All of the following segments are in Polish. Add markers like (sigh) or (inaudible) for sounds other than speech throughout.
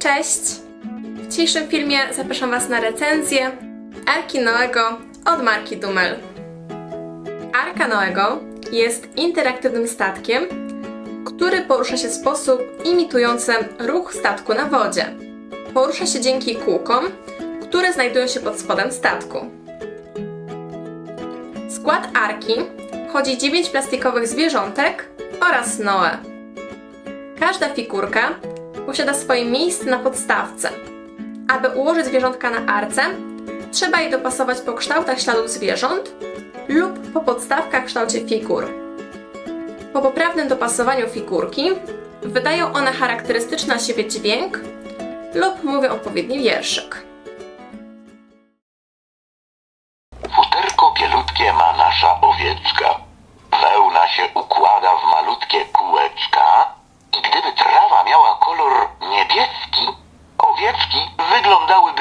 Cześć! W dzisiejszym filmie zapraszam Was na recenzję Arki Noego od marki Dummel. Arka Noego jest interaktywnym statkiem, który porusza się w sposób imitujący ruch statku na wodzie. Porusza się dzięki kółkom, które znajdują się pod spodem statku. W skład arki wchodzi 9 plastikowych zwierzątek oraz Noe. Każda figurka posiada swoje miejsce na podstawce. Aby ułożyć zwierzątka na arce, trzeba je dopasować po kształtach śladów zwierząt lub po podstawkach w kształcie figur. Po poprawnym dopasowaniu figurki wydają one charakterystyczny na siebie dźwięk lub mówią odpowiedni wierszyk.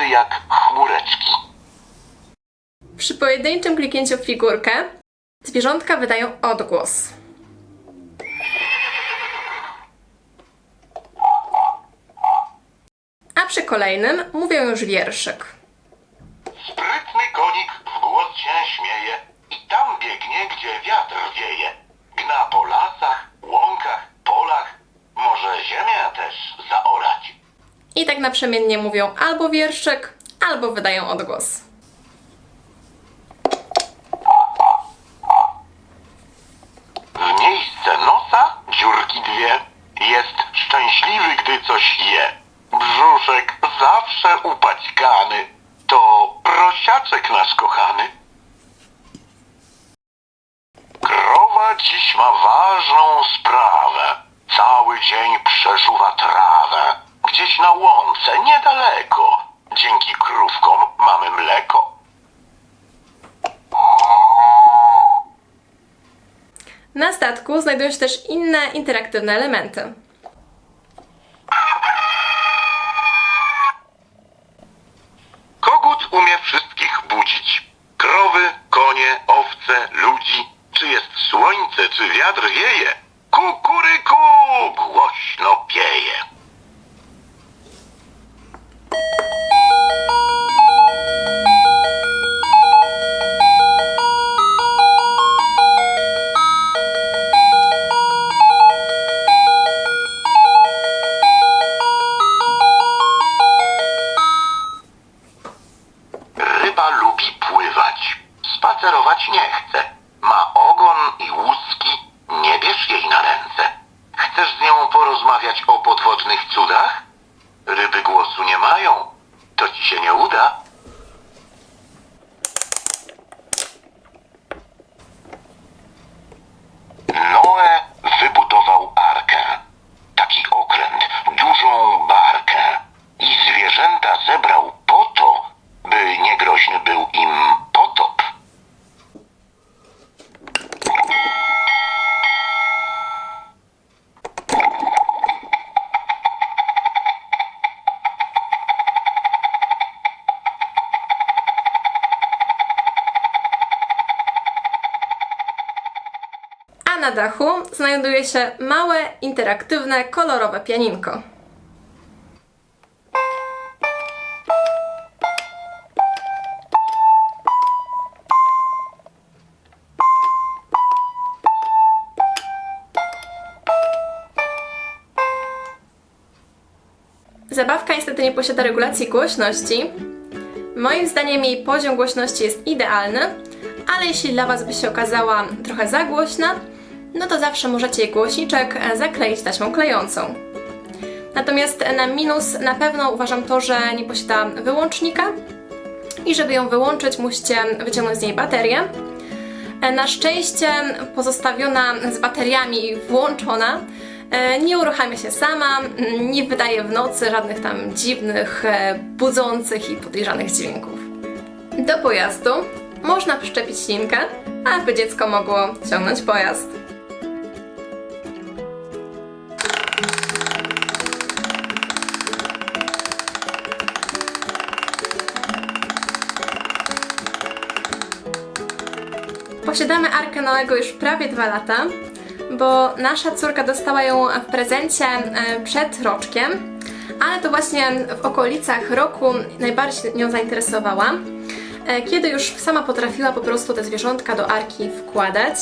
Jak chmureczki. Przy pojedynczym kliknięciu w figurkę zwierzątka wydają odgłos. A przy kolejnym mówią już wierszyk. Sprytny konik w głos się śmieje i tam biegnie, gdzie wiatr wieje. Gna po lasach, łąkach, polach, może ziemię też zaorać. I tak naprzemiennie mówią albo wierszyk, albo wydają odgłos. W miejsce nosa dziurki dwie. Jest szczęśliwy, gdy coś je. Brzuszek zawsze upaćkany. To prosiaczek nasz kochany. Krowa dziś ma ważną sprawę. Cały dzień przeżuwa trawę. Na statku znajdują się też inne interaktywne elementy. Kogut umie wszystkich budzić. Krowy, konie, owce, ludzi. Czy jest słońce, czy wiatr wieje? Nią porozmawiać o podwodnych cudach? Ryby głosu nie mają. To ci się nie uda. Noe wybudował arkę. Taki okręt, dużą barkę. I zwierzęta zebrał po to, by niegroźny był im na dachu znajduje się małe, interaktywne, kolorowe pianinko. Zabawka niestety nie posiada regulacji głośności. Moim zdaniem jej poziom głośności jest idealny, ale jeśli dla Was by się okazała trochę za głośna, no to zawsze możecie jej głośniczek e, zakleić taśmą klejącą. Natomiast na minus na pewno uważam to, że nie posiada wyłącznika i żeby ją wyłączyć musicie wyciągnąć z niej baterię. E, Na szczęście pozostawiona z bateriami włączona e, nie uruchamia się sama, m, nie wydaje w nocy żadnych tam dziwnych, e, budzących i podejrzanych dźwięków. Do pojazdu można przyczepić linkę, aby dziecko mogło ciągnąć pojazd. Posiadamy Arkę Noego już prawie dwa lata, bo nasza córka dostała ją w prezencie e, przed roczkiem, ale to właśnie w okolicach roku najbardziej nią zainteresowałam, e, kiedy już sama potrafiła po prostu te zwierzątka do arki wkładać.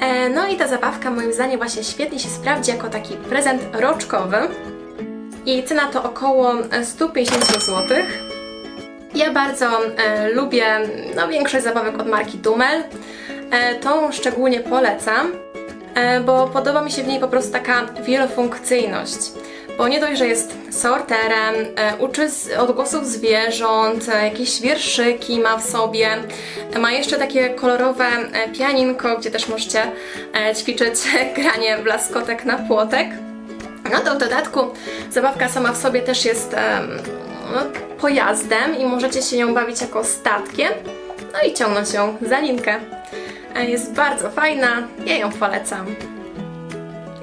E, No i ta zabawka moim zdaniem właśnie świetnie się sprawdzi jako taki prezent roczkowy. Jej cena to około 150 zł. Ja bardzo e, lubię no, większość zabawek od marki Dummel. E, tą szczególnie polecam, e, bo podoba mi się w niej po prostu taka wielofunkcyjność. Bo nie dość, że jest sorterem, e, uczy odgłosów zwierząt, jakieś wierszyki ma w sobie, ma jeszcze takie kolorowe pianinko, gdzie też możecie ćwiczyć (laughs) granie blaskotek na płotek. No to w dodatku zabawka sama w sobie też jest no, pojazdem i możecie się nią bawić jako statkiem, no i ciągnąć ją za linkę. Jest bardzo fajna, ja ją polecam.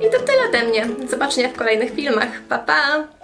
I to tyle ode mnie. Do zobaczenia w kolejnych filmach. Pa pa!